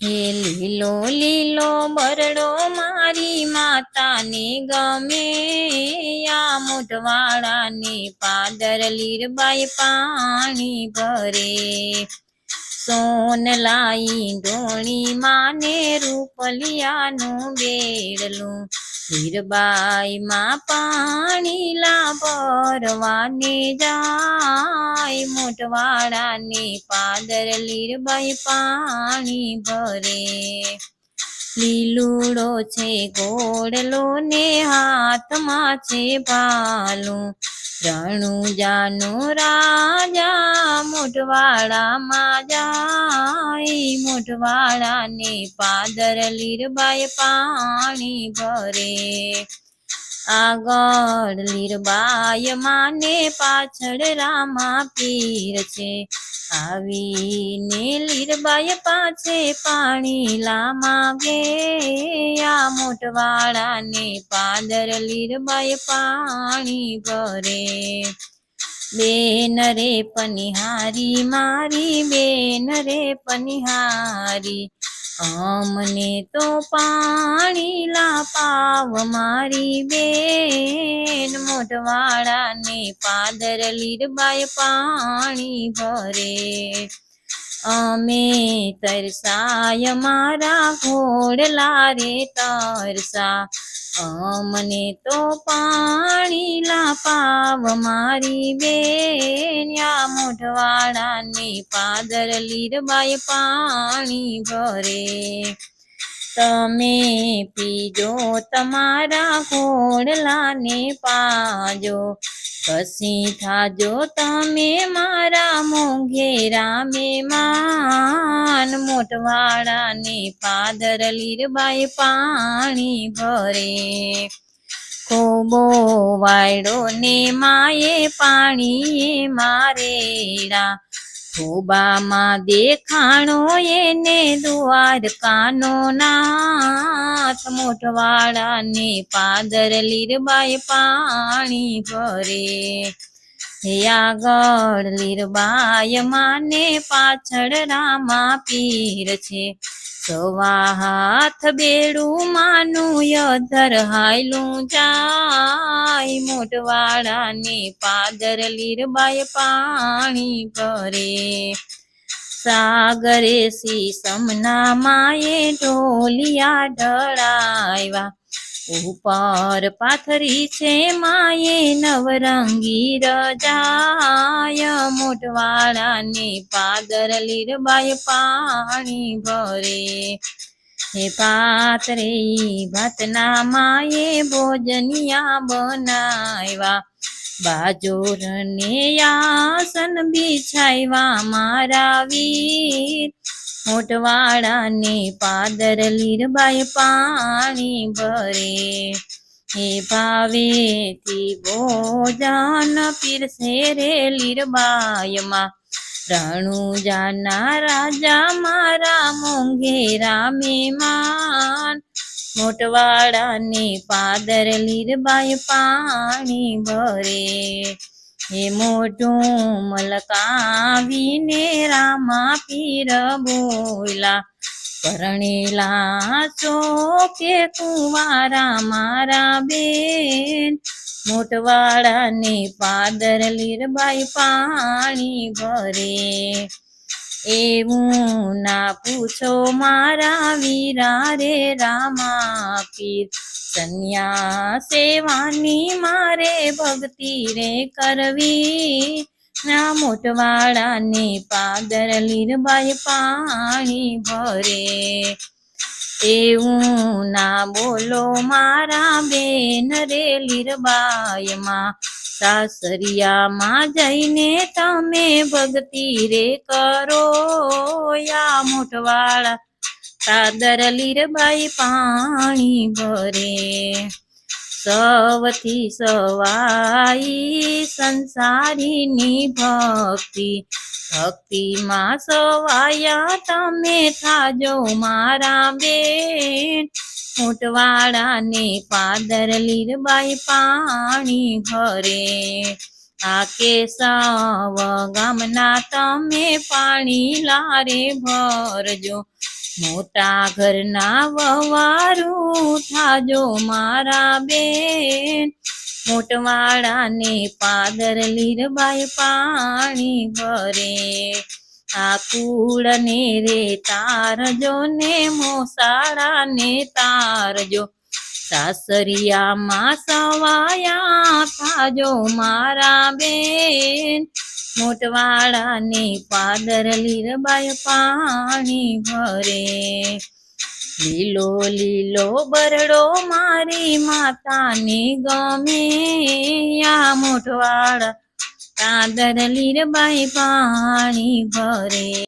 હે લીલો લીલો બરડો મારી માતાને ગમે. આ મોઢવાળાને પાદર લીરબાઈ પાણી ભરે. સોન લાઈ ગોણી માને રૂપલિયાનું બેડલું હીરબાઈ માં પાણી લા ભરવાને જાય, મોટવાડાને પાદર લીરબાઈ પાણી ભરે. લીલુડો છે ગોડલો ને હાથમાં છે ભાલું. રણુજાનો રાજા મોઢવાડામાં જાય મોઢવાડાને પાદર લીરબાય પાણી ભરે. આગળ લીરબાય માને પાછળ રામા પીર છે. આવીને લીરબાય પાછે પાણી લામા ગે આ મોટવાડાને પાદર લીરબાય પાણી ભરે. બેન રે પનિહારી, મારી બેન રે પનિહારી, અમને તો પાણી લા પાવ મારી બેન મોઢવાડાને પાદર લીરબાય પાણી ભરે. અમે તરસાય, મારા ઘોડલા રે તરસા અમને તો પાણી લા પાવ મારી બેન. યા મોઢવાડાને પાદર લીરબાઈ પાણી ભરે. તમે પીજો તમારા ઘોડલાને પાજો. કસી થાજો તમે મારા મોઘેરા મેમાન મોટવાડાને પાદર લીરબાઈ પાણી ભરે. કોબો વાયડો ને માએ પાણી મારેડા ખોબામાં દેખાણો એને દ્વારકાનો નાથ મોટવાડાને પાદર લીરબાઈ પાણી ભરે. હે આગળ લીરબાઈ માને પાછળ રામા પીર છે. સવા હાથ બેડું માનું યધર હાયલું જાય. મોટવાડાને પાદર લીરબાય પાણી ભરે. સાગરે સી સમના માએ ઢોલિયા ઢળાવ્યા ઉપર પાથરી છે માએ નવરંગી રજાય. મોટવાડાને પાદર લીરબાય પાણી ભરે. હે પાત્રે ભાતના માએ ભોજનિયા બનાવ્યા બાજોર ને આસન બિછાવ્યા મારા વીર. મોટવાડાને પાદર લીરબાઈ પાણી ભરે. હે ભાવેથી ભોજન પીરસે રે લીરબાઈમાં. રણુજાના રાજા મારા મોંઘે રામે માન. મોટવાડાને પાદર લીરબાઈ પાણી ભરે. હે મોઢું મલકાવીને રામા પીર બોલા પરણેલા છો કે કુંવારા મારા બેન. મોટવાડાને પાદર લીરબાઈ પાણી ભરે. એવું ના પૂછો મારા વીરા રે રામા પીર સન્યા સેવાની મારે ભક્તિ રે કરવી. ના મોટવાડાને પાદર લીરબાઈ પાણી ભરે. એવું ના બોલો મારા બેન રે લીરબાઈમાં. સાસરિયામાં જઈને તમે ભક્તિ રે કરો. યા મોટવાળા સાદર લીરબાઈ પાણી ભરે. સવથી સવાઈ સંસારીની ભક્તિ ભક્તિમાં સવાયા તમે થાજો મારા બેન. મોટવાડાને પાદર લીરબાઈ પાણી ભરે. આ કેસવ ગામના તમે પાણી લારે ભરજો. મોટા ઘરના વવારું થાજો મારા બેન. મોટવાડાને પાદર લીરબાઈ પાણી ભરે. આ કુળને રે તારજો ને મોસાળાને તારજો. સાસરિયામાં સવાયા થાજો મારા બેન. મોટવાડાને પાદર લીરબાઈ પાણી ભરે. લીલો લીલો બરડો મારી માતાને ગમે. આ મોટવાડા કાદર લીરબાઈ પાણી ભરે.